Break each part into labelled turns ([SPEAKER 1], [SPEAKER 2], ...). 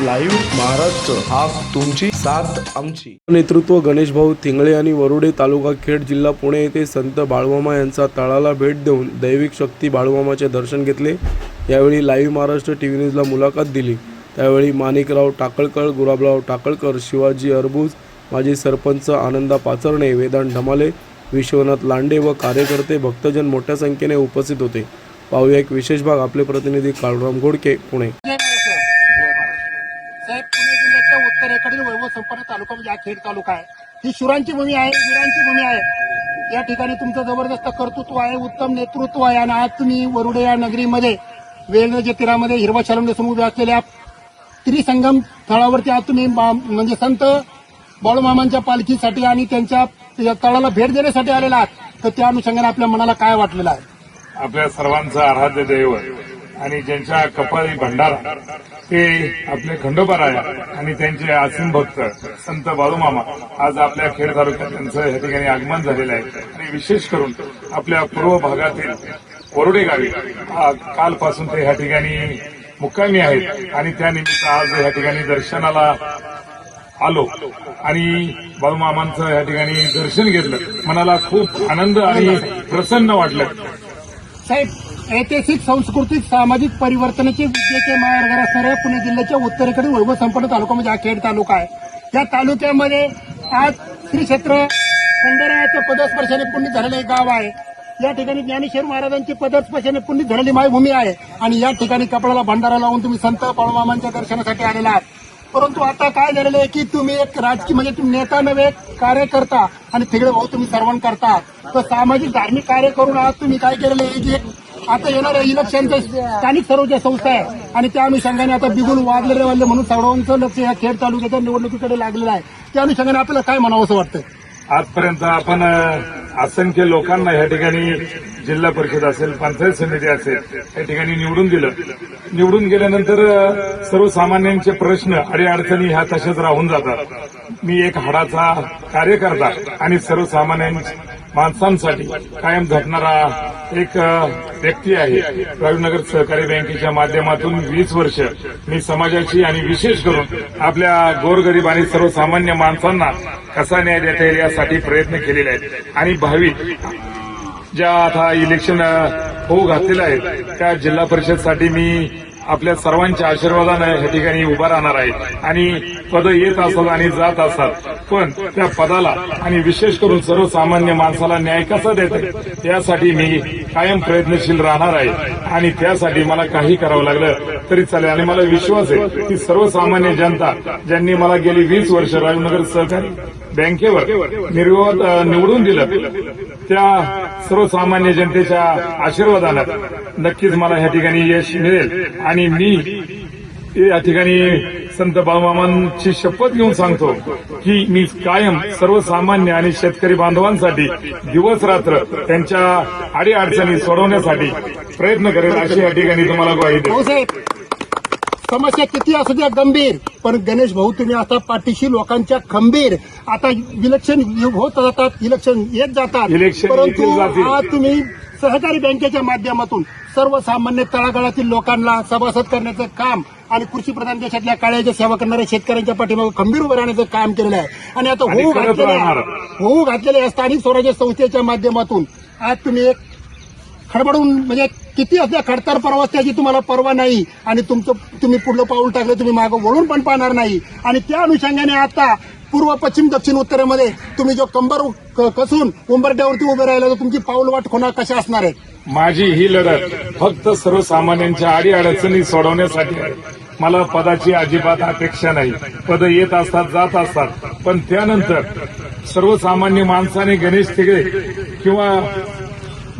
[SPEAKER 1] Live Maharashtra. हा तुमची साथ आमची. नेतृत्व गणेश भाऊ थिंगळे आणि वरुडे तालुका खेड जिल्हा पुणे येथे संत बाळवामा यांचा तळाला भेट देऊन दैविक शक्ती बाळवामाचे दर्शन घेतले. यावेळी लाईव्ह महाराष्ट्र टी व्ही न्यूजला मुलाखत दिली. त्यावेळी माणिकराव टाकळकर गुलाबराव टाकळकर शिवाजी अरबूज माजी सरपंच आनंदा पाचरणे वेदांत ढमाले विश्वनाथ लांडे व कार्यकर्ते भक्तजन मोठ्या संख्येने उपस्थित होते. पाहूया एक विशेष भाग. आपले प्रतिनिधी काळूराम घोडके पुणे
[SPEAKER 2] साहेब पुणे जिल्ह्याच्या वैभव संपन्न तालुका म्हणजे हा खेड तालुका आहे. ही शुरांची भूमी आहे वीरांची भूमी आहे. या ठिकाणी तुमचं जबरदस्त कर्तृत्व आहे उत्तम नेतृत्व आहे आणि आज तुम्ही वरुडे या नगरीमध्ये वेळण्याच्या तीरामध्ये हिरवा शालम नेसून उभे असलेल्या त्रिसंगम स्थळावरती आज तुम्ही म्हणजे संत बाळूमामांच्या पालखीसाठी आणि त्यांच्या तळाला भेट देण्यासाठी आलेला आहात. तर त्या अनुषंगाने आपल्या मनाला काय वाटलेलं आहे?
[SPEAKER 3] आपल्या सर्वांचं आराध्य दैवत. आणि ज्यांच्या कपाळी भंडारा ते आपले खंडोबाराय आणि त्यांचे आसीम भक्त संत बाळूमामा आज आपल्या खेड तालुक्यात त्यांचं या ठिकाणी आगमन झालेलं आहे. आणि विशेष करून आपल्या पूर्व भागातील कोरडे गावी कालपासून ते ह्या ठिकाणी मुक्कामी आहेत. आणि त्यानिमित्त आज या ठिकाणी दर्शनाला आलो आणि बाळूमामांचं या ठिकाणी दर्शन घेतलं. मनाला खूप आनंद आणि प्रसन्न वाटलं.
[SPEAKER 2] साहेब ऐतिहासिक सांस्कृतिक सामाजिक परिवर्तनाचे विद्येचे मार्गावर असणाऱ्या पुणे जिल्ह्याच्या उत्तरेकडील वैभव संपन्न तालुका म्हणजे हा खेड तालुका आहे. या तालुक्यामध्ये आज श्री क्षेत्र खंडरायाचं पदस्पर्शाने पुण्य झालेलं एक गाव आहे. या ठिकाणी ज्ञानेश्वर महाराजांची पदस्पर्शाने पुण्य झालेली मायभूमी आहे आणि या ठिकाणी कपडाला भंडारा लावून तुम्ही संत पळमामांच्या दर्शनासाठी आलेला आहात. परंतु आता काय झालेलं आहे की तुम्ही एक राजकीय म्हणजे तुम्ही नेता नव्हे कार्यकर्ता आणि तिकडे भाऊ तुम्ही सर्वण करता तर सामाजिक धार्मिक कार्य करून आज तुम्ही काय केलेलं आहे? की एक आता येणाऱ्या इलेक्शनचे स्थानिक सर्वोच्च संस्था आहे. आणि त्या अनुषंगाने आता बिगुल वाढलेले वाजले म्हणून सर्वांचं लक्ष या खेड तालुक्याच्या निवडणुकीकडे लागलेलं आहे. त्या अनुषंगाने आपल्याला काय म्हणावं असं वाटतं
[SPEAKER 3] आजपर्यंत आपण असंख्य लोकांना या ठिकाणी जिल्हा परिषद असेल पंचायत समिती असेल या ठिकाणी निवडून दिलं. निवडून गेल्यानंतर सर्वसामान्यांचे प्रश्न आणि अडचणी ह्या तशाच राहून जातात. मी एक हाडाचा कार्यकर्ता आणि सर्वसामान्य माणसांसाठी कायम झटणारा एक व्यक्ती आहे. रविनगर सहकारी बँकेच्या माध्यमातून वीस वर्ष मी समाजाची आणि विशेष करून आपल्या गोरगरीब आणि सर्वसामान्य माणसांना कसा न्याय देता येईल यासाठी प्रयत्न केलेले आहेत. आणि भावी ज्या आता इलेक्शन होऊ घातलेलं आहे त्या जिल्हा परिषदसाठी मी आपल्या सर्वांच्या आशीर्वादानं या ठिकाणी उभा राहणार आहे. आणि पद येत असतात आणि जात असतात. पण त्या पदाला आणि विशेष करून सर्वसामान्य माणसाला न्याय कसा देता त्यासाठी यासाठी मी कायम प्रयत्नशील राहणार आहे. आणि त्यासाठी मला काही करावं लागलं तरी चालेल. आणि मला विश्वास आहे की सर्वसामान्य जनता ज्यांनी मला गेली वीस वर्ष राजनगर सहकारी बँकेवर निर्विवाद निवडून दिलं. त्या सर्वसामान्य जनतेच्या आशीर्वादानं नक्कीच मला या ठिकाणी यश मिळेल. आणि मी या ठिकाणी संत बाळमामांची शपथ घेऊन सांगतो की मी कायम सर्वसामान्य आणि शेतकरी बांधवांसाठी दिवस रात्र त्यांच्या अडीअडचणी सोडवण्यासाठी प्रयत्न करेल अशी या ठिकाणी तुम्हाला ग्वाही देतो.
[SPEAKER 2] समस्या किती असू द्या गंभीर. पण गणेश भाऊ तुम्ही आता पाठीशी लोकांच्या खंबीर. आता इलेक्शन होत जातात इलेक्शन येत जातात. परंतु. आज तुम्ही सहकारी बँकेच्या माध्यमातून सर्वसामान्य तळागाळातील लोकांना सभासद करण्याचं काम आणि कृषी प्रधान देशातल्या काळ्याच्या सेवा करणाऱ्या शेतकऱ्यांच्या पाठीमागे खंबीर उभं राहण्याचं काम केलेलं आहे. आणि आता होऊ घातलेल्या
[SPEAKER 3] राहणार.
[SPEAKER 2] होऊ घातलेल्या स्थानिक स्वराज्य संस्थेच्या माध्यमातून आज तुम्ही एक खडबडून म्हणजे किती असल्या खडतर प्रवास त्याची तुम्हाला परवा नाही आणि तुमचं तुम्ही पुढलं पाऊल टाकलं तुम्ही मागं वळून पण पाहणार नाही. आणि त्या अनुषंगाने आता पूर्व पश्चिम दक्षिण उत्तरेमध्ये तुम्ही जो कंबर क- कसून उंबरट्यावरती उभे राहिला तर तुमची पाऊलवाट होणार कशा असणार आहे
[SPEAKER 3] माझी ही लढत फक्त सर्वसामान्यांच्या आडी अडचणी सोडवण्यासाठी आहे. मला पदाची अजिबात अपेक्षा नाही. पद येत असतात जात असतात. पण त्यानंतर सर्वसामान्य माणसाने गणेश तिगडे किंवा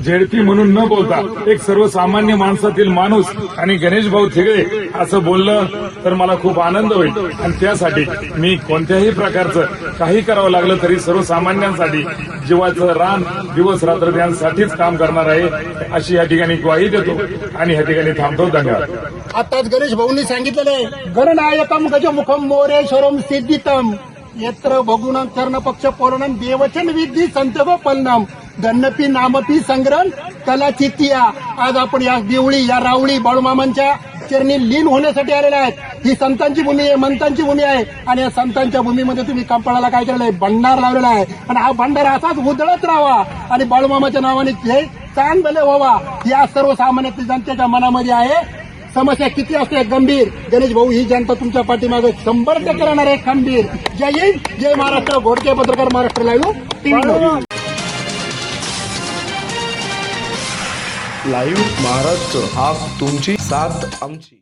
[SPEAKER 3] झेडपी म्हणून न बोलता एक सर्वसामान्य माणसातील माणूस आणि गणेश भाऊ थिगळे असं बोललं तर मला खूप आनंद होईल. आणि त्यासाठी मी कोणत्याही प्रकारचं काही करावं लागलं तरी सर्वसामान्यांसाठी जीवाचं रान दिवस रात्र त्यांसाठीच काम करणार आहे अशी या ठिकाणी ग्वाही देतो आणि या ठिकाणी थांबतो. धन्यवाद.
[SPEAKER 2] आताच गणेश भाऊंनी सांगितलेलं आहे गणनायकम गजमुखम मोरेश्वरम सिद्धितम यत्र भगुण कर्ण पक्ष पौर्णम देवचन विधी संतव पलनम. गणपी नामपी संग्रह कला चित्तिया आज आपण या देवळी या रावळी बाळूमामांच्या चरणी लीन होण्यासाठी आलेले आहेत. ही संतांची भूमी आहे मंतांची भूमी आहे. आणि या संतांच्या भूमीमध्ये तुम्ही कंपाळाला काय केलेलं आहे? भंडार लावलेला आहे. आणि हा भंडार असाच उधळत राहावा. आणि बाळूमामाच्या नावाने हे चांगले व्हावा. या सर्वसामान्य जनतेच्या मनामध्ये आहे. समस्या किती असते? गंभीर. गणेश भाऊ ही जनता तुमच्या पाठीमागे शंभर टक्के राहणार आहे. खंबीर. जय हिंद. जय महाराष्ट्र. घोडके पत्रकार Maharashtra live. TV
[SPEAKER 1] live Maharashtra हा तुमची साथ आमची.